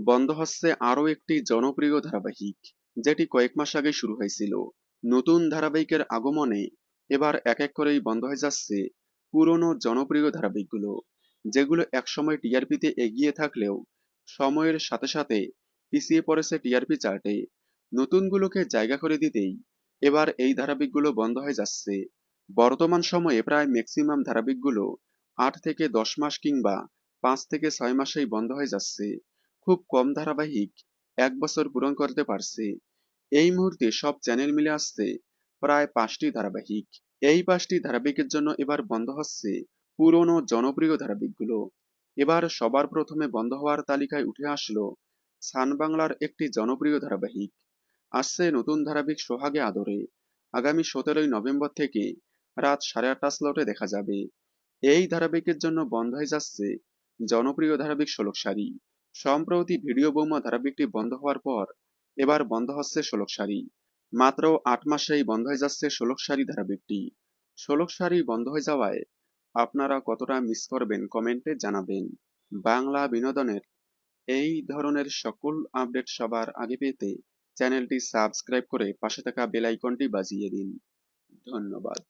বন্ধ হচ্ছে আরও একটি জনপ্রিয় ধারাবাহিক, যেটি কয়েক মাস আগে শুরু হয়েছিল। নতুন ধারাবাহিকের আগমনে এবার এক এক করেই বন্ধ হয়ে যাচ্ছে পুরনো জনপ্রিয় ধারাবাহিকগুলো, যেগুলো একসময় টিআরপিতে এগিয়ে থাকলেও সময়ের সাথে সাথে পিছিয়ে পড়েছে টিআরপি চার্টে। নতুনগুলোকে জায়গা করে দিতেই এবার এই ধারাবাহিকগুলো বন্ধ হয়ে যাচ্ছে। বর্তমান সময়ে প্রায় ম্যাক্সিমাম ধারাবাহিকগুলো আট থেকে দশ মাস কিংবা পাঁচ থেকে ছয় মাসেই বন্ধ হয়ে যাচ্ছে। খুব কম ধারাবাহিক এক বছর পূরণ করতে পারছে। এই মুহূর্তে সব চ্যানেল মিলে আসছে প্রায় পাঁচটি ধারাবাহিক। এই পাঁচটি ধারাবাহিকের জন্য এবার বন্ধ হচ্ছে পুরনো জনপ্রিয় ধারাবাহিকগুলো। এবার সবার প্রথমে বন্ধ হওয়ার তালিকায় উঠে আসলো সান বাংলার একটি জনপ্রিয় ধারাবাহিক। আসছে নতুন ধারাবাহিক সোহাগে আদরে। আগামী সতেরোই নভেম্বর থেকে রাত সাড়ে আটটা স্লটে দেখা যাবে। এই ধারাবাহিকের জন্য বন্ধ হয়ে যাচ্ছে জনপ্রিয় ধারাবাহিক ষোলক সারি। সম্প্রতি ভিডিও বৌমা ধারাবাহিকটি বন্ধ হওয়ার পর, এবার বন্ধ হচ্ছে ষোলক সারি। মাত্র আট মাসেই বন্ধ হয়ে যাচ্ছে ষোলক সারি ধারাবাহিকটি। ষোলক সারি বন্ধ হয়ে যাওয়ায় আপনারা কতটা মিস করবেন কমেন্টে জানাবেন। বাংলা বিনোদনের এই ধরনের সকল আপডেট সবার আগে পেতে চ্যানেলটি সাবস্ক্রাইব করে পাশে থাকা বেল আইকনটি বাজিয়ে দিন। ধন্যবাদ।